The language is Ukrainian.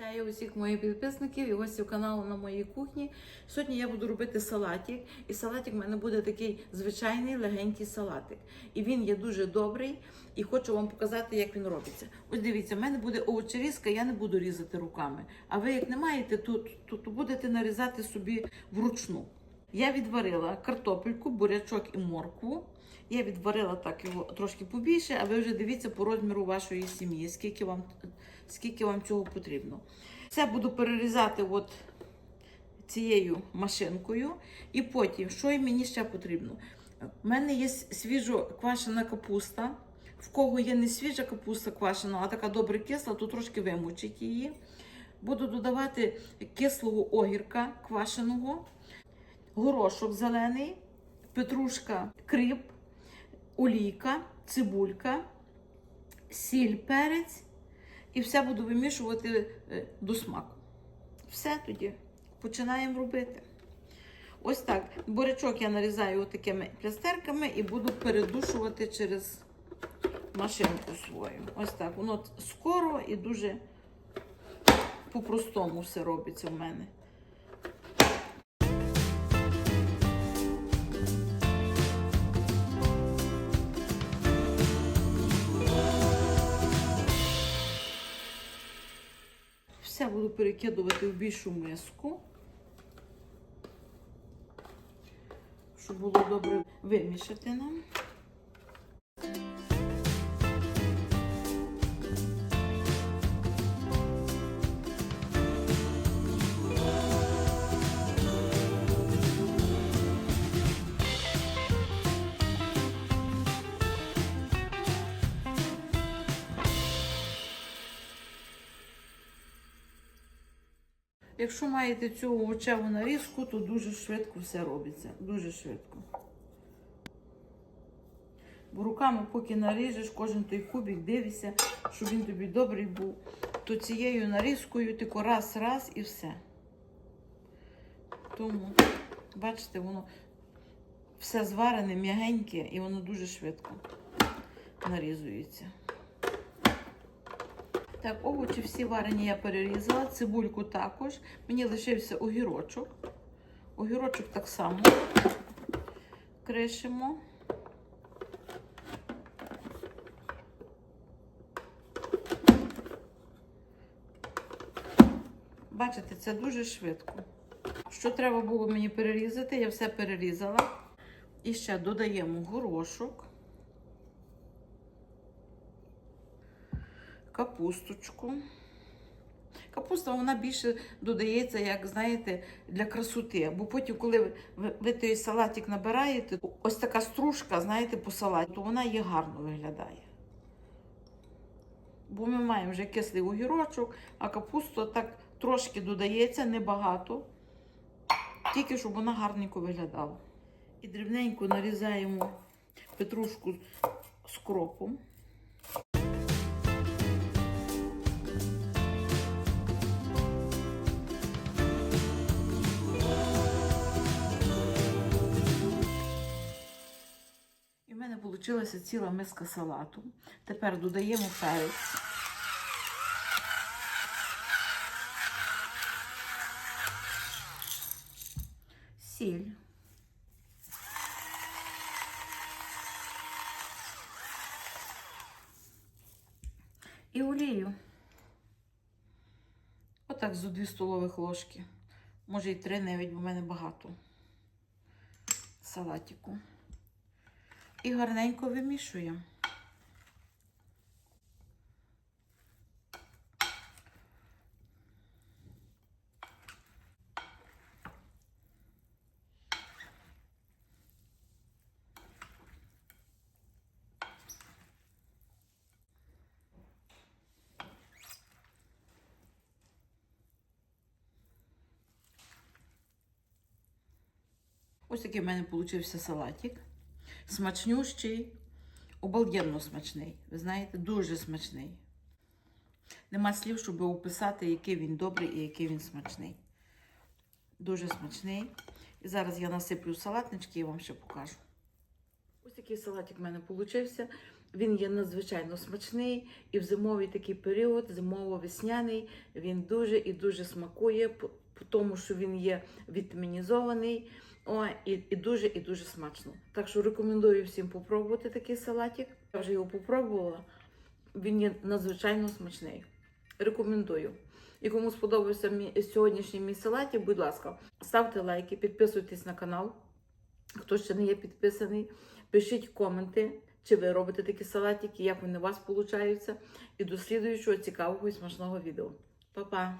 Вітаю усіх моїх підписників і гостів каналу на моїй кухні. Сьогодні я буду робити салатик, і салатик в мене буде такий звичайний легенький салатик. І він є дуже добрий, і хочу вам показати, як він робиться. Ось дивіться, в мене буде овочерізка, я не буду різати руками. А ви, як не маєте, то, то, то будете нарізати собі вручну. Я відварила картопельку, бурячок і моркву. Я відварила так його трошки побільше, а ви вже дивіться по розміру вашої сім'ї, скільки вам, скільки вам цього потрібно. Це буду перерізати от цією машинкою. І потім, що мені ще потрібно? У мене є свіжо квашена капуста. В кого є не свіжа капуста квашена, а така добре кисла, то трошки вимочить її. Буду додавати кислого огірка квашеного, горошок зелений, петрушка, кріп, олійка, цибулька, сіль, перець. І все буду вимішувати е, до смаку. Все тоді починаємо робити. Ось так. Бурячок я нарізаю такими плястерками і буду передушувати через машинку свою. Ось так. Воно скоро і дуже по-простому все робиться в мене. Все буду перекидувати в більшу миску, щоб було добре вимішати нам. Якщо маєте цю овочеву нарізку, то дуже швидко все робиться. Дуже швидко. Бо руками, поки наріжеш, кожен той кубик дивишся, щоб він тобі добрий був, то цією нарізкою тільки раз-раз і все. Тому, бачите, воно все зварене, м'ягеньке і воно дуже швидко нарізується. Так, овочі всі варені я перерізала, цибульку також. Мені лишився огірочок. Огірочок так само кришимо. Бачите, це дуже швидко. Що треба було мені перерізати, я все перерізала. І ще додаємо горошок. Капусточку. Капуста вона більше додається, як знаєте, для красоти. Бо потім, коли ви, той салатик набираєте, ось така стружка, знаєте, по салаті, то вона є гарно виглядає. Бо ми маємо вже кислий огірочок, а капуста так трошки додається, небагато, тільки щоб вона гарненько виглядала. І дрібненько нарізаємо петрушку з кропом. Вийшла ціла миска салату. Тепер додаємо перець. Сіль. І олію. Отак зо 2 столових ложки. Може і 3 навіть, бо в мене багато салатику і гарненько вимішуємо. Ось такий в мене вийшов салатик. Смачнющий, обалденно смачний. Ви знаєте, дуже смачний. Нема слів, щоб описати, який він добрий і який він смачний. Дуже смачний. І зараз я насиплю салатнички і вам ще покажу. Ось такий салатик в мене вийшов. Він є надзвичайно смачний і в зимовий такий період, зимово-весняний, він дуже і дуже смакує, тому, що він є вітамінізований. О, і, і дуже і дуже смачно. Так що рекомендую всім попробувати такий салатик. Я вже його попробувала. Він є надзвичайно смачний. Рекомендую. І кому сподобався мій сьогоднішній мій салатик, будь ласка, ставте лайки, підписуйтесь на канал. Хто ще не є підписаний, пишіть коменти, чи ви робите такі салатики, як вони у вас получаються. І до слідуючого цікавого і смачного відео. Па-па!